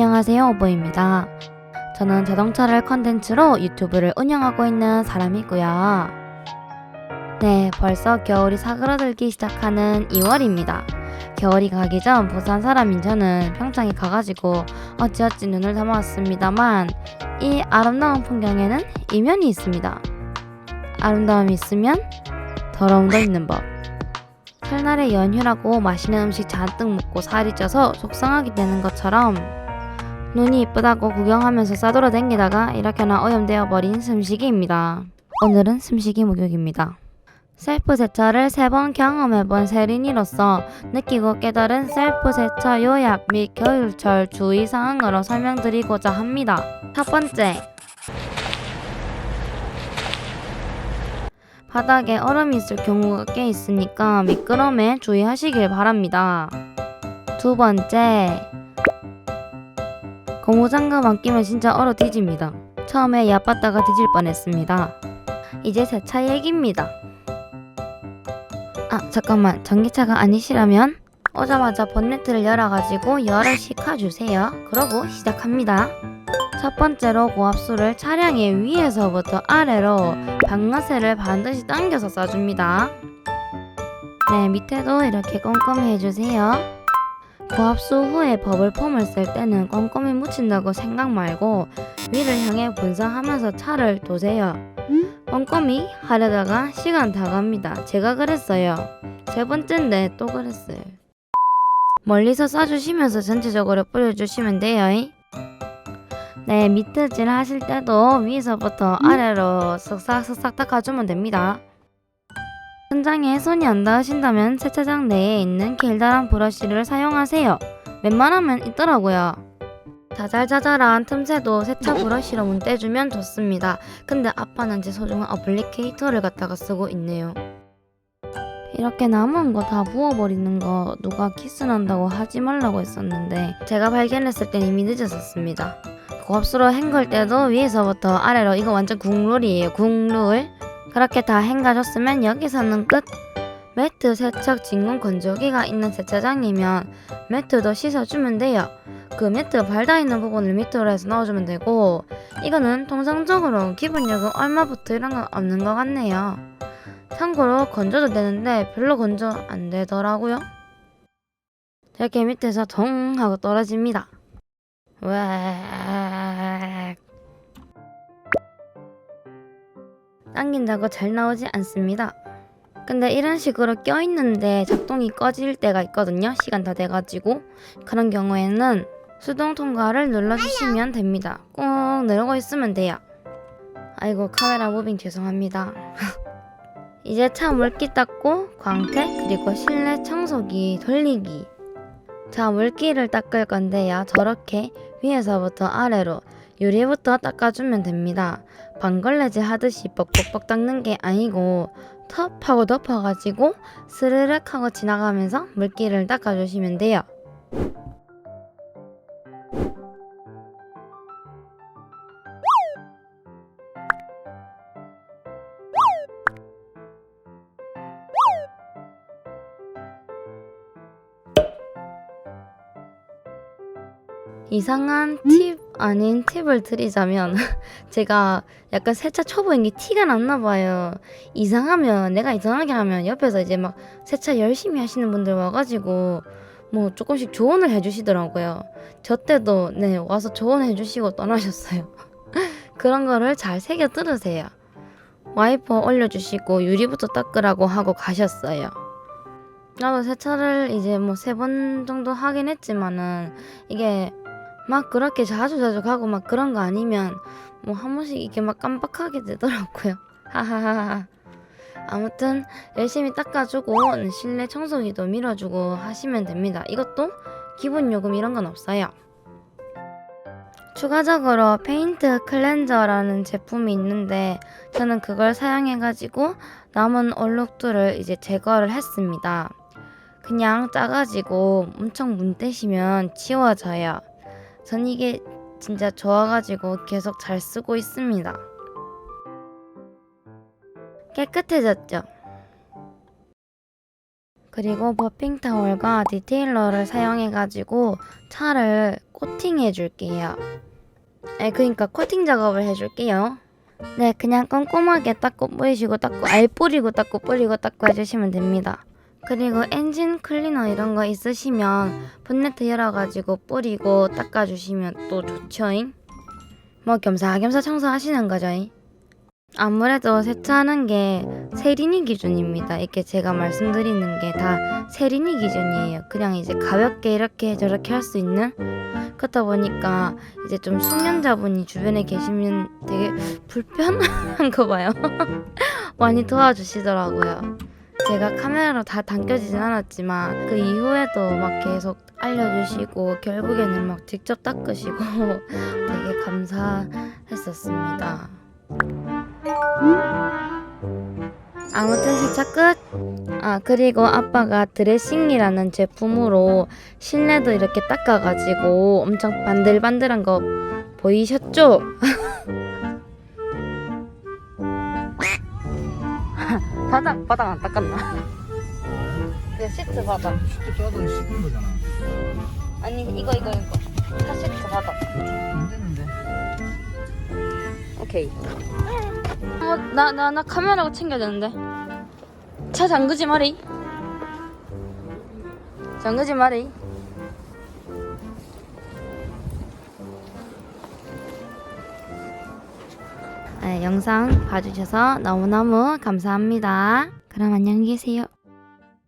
안녕하세요 오보입니다. 저는 자동차를 컨텐츠로 유튜브를 운영하고 있는 사람이고요. 네, 벌써 겨울이 사그라들기 시작하는 2월입니다. 겨울이 가기 전 부산 사람인 저는 평창에 가가지고 어찌어찌 눈을 담아왔습니다만 이 아름다운 풍경에는 이면이 있습니다. 아름다움이 있으면 더러움도 있는 법. 설날에 연휴라고 맛있는 음식 잔뜩 먹고 살이 쪄서 속상하게 되는 것처럼 눈이 이쁘다고 구경하면서 싸돌아 댕기다가 이렇게나 오염되어 버린 숨쉬기입니다. 오늘은 숨쉬기 목욕입니다. 셀프 세차를 세 번 경험해본 세린이로서 느끼고 깨달은 셀프 세차 요약 및 겨울철 주의사항으로 설명드리고자 합니다. 첫 번째, 바닥에 얼음이 있을 경우가 꽤 있으니까 미끄럼에 주의하시길 바랍니다. 두 번째, 고무장갑 안 끼면 진짜 얼어 뒤집니다. 처음에 얕봤다가 뒤질 뻔했습니다. 이제 세차 얘기입니다. 아 잠깐만 전기차가 아니시라면 오자마자 본네트를 열어가지고 열을 식혀주세요. 그러고 시작합니다. 첫 번째로 고압수를 차량의 위에서부터 아래로 방아쇠를 반드시 당겨서 쏴줍니다. 네, 밑에도 이렇게 꼼꼼히 해주세요. 고압수 후에 버블 폼을 쓸 때는 꼼꼼히 묻힌다고 생각 말고 위를 향해 분사하면서 차를 도세요. 꼼꼼히 하려다가 시간 다 갑니다. 제가 그랬어요. 세 번째인데 또 그랬어요. 멀리서 쏴주시면서 전체적으로 뿌려주시면 돼요. 네, 밑트질 하실 때도 위에서부터 아래로 쓱싹쓱싹 닦아주면 됩니다. 천장에 손이 안 닿으신다면 세차장 내에 있는 길다란 브러쉬를 사용하세요. 웬만하면 있더라고요. 자잘자잘한 틈새도 세차 브러쉬로 문대주면 좋습니다. 근데 아빠는 제 소중한 어플리케이터를 갖다가 쓰고 있네요. 이렇게 남은 거 다 부어버리는 거 누가 키스난다고 하지 말라고 했었는데 제가 발견했을 땐 이미 늦었었습니다. 고압수로 헹굴 때도 위에서부터 아래로 이거 완전 국룰이에요. 국룰. 그렇게 다 헹가줬으면 여기서는 끝. 매트 세척 진공 건조기가 있는 세차장이면 매트도 씻어주면 돼요. 그 매트 발다 있는 부분을 밑으로 해서 넣어주면 되고 이거는 통상적으로 기본요금 얼마부터 이런 건 없는 것 같네요. 참고로 건조도 되는데 별로 건조 안 되더라고요. 이렇게 밑에서 덩 하고 떨어집니다. 왜 당긴다고 잘 나오지 않습니다. 근데 이런 식으로 껴있는데 작동이 꺼질 때가 있거든요. 시간 다 돼가지고 그런 경우에는 수동 통과를 눌러주시면 됩니다. 꾹 누르고 있으면 돼요. 아이고 카메라 무빙 죄송합니다. 이제 차 물기 닦고 광택 그리고 실내 청소기 돌리기 자 물기를 닦을 건데요 저렇게 위에서부터 아래로 유리부터 닦아주면 됩니다. 방걸레질 하듯이 뻑뻑뻑 닦는 게 아니고 텁 하고 덮어가지고 스르륵 하고 지나가면서 물기를 닦아주시면 돼요. 이상한 팁 아닌 팁을 드리자면 제가 약간 세차 초보인 게 티가 났나 봐요. 이상하면 내가 이상하게 하면 옆에서 이제 막 세차 열심히 하시는 분들 와가지고 뭐 조금씩 조언을 해주시더라고요. 저 때도 네 와서 조언해 주시고 떠나셨어요. 그런 거를 잘 새겨 들으세요. 와이퍼 올려주시고 유리부터 닦으라고 하고 가셨어요. 나도 세차를 이제 뭐 세 번 정도 하긴 했지만은 이게 막 그렇게 자주 자주 가고 막 그런 거 아니면 뭐 한 번씩 이렇게 막 깜빡하게 되더라고요. 하하하하. 아무튼 열심히 닦아주고 실내 청소기도 밀어주고 하시면 됩니다. 이것도 기본 요금 이런 건 없어요. 추가적으로 페인트 클렌저라는 제품이 있는데 저는 그걸 사용해가지고 남은 얼룩들을 이제 제거를 했습니다. 그냥 짜가지고 엄청 문대시면 지워져요. 전 이게 진짜 좋아가지고 계속 잘 쓰고 있습니다. 깨끗해졌죠? 그리고 버핑 타월과 디테일러를 사용해가지고 차를 코팅해 줄게요. 네, 그러니까 코팅 작업을 해줄게요. 네, 그냥 꼼꼼하게 닦고 뿌리시고 닦고 알 뿌리고 닦고 뿌리고 닦고 해주시면 됩니다. 그리고 엔진 클리너 이런 거 있으시면 본네트 열어가지고 뿌리고 닦아주시면 또 좋죠잉. 뭐 겸사겸사 청소하시는 거죠잉. 아무래도 세차하는 게 세린이 기준입니다. 이렇게 제가 말씀드리는 게 다 세린이 기준이에요. 그냥 이제 가볍게 이렇게 저렇게 할 수 있는 그렇다 보니까 이제 좀 숙련자분이 주변에 계시면 되게 불편한 거 봐요. 많이 도와주시더라고요. 제가 카메라로 다 담겨지진 않았지만 그 이후에도 막 계속 알려주시고 결국에는 막 직접 닦으시고 되게 감사했었습니다. 아무튼 세차 끝. 아 그리고 아빠가 드레싱이라는 제품으로 실내도 이렇게 닦아가지고 엄청 반들반들한 거 보이셨죠? 바닥 바닥 안 닦았나? 그 시트 바닥. 쉽게 짜도 씻는 거잖아. 아니 이거 이거 이거 차 시트 바닥. 안 되는데. 오케이. 어, 나, 나, 나 카메라가 챙겨야 되는데. 차 잠그지 마리. 잠그지 마리. 영상 봐주셔서 너무너무 감사합니다. 그럼 안녕히 계세요.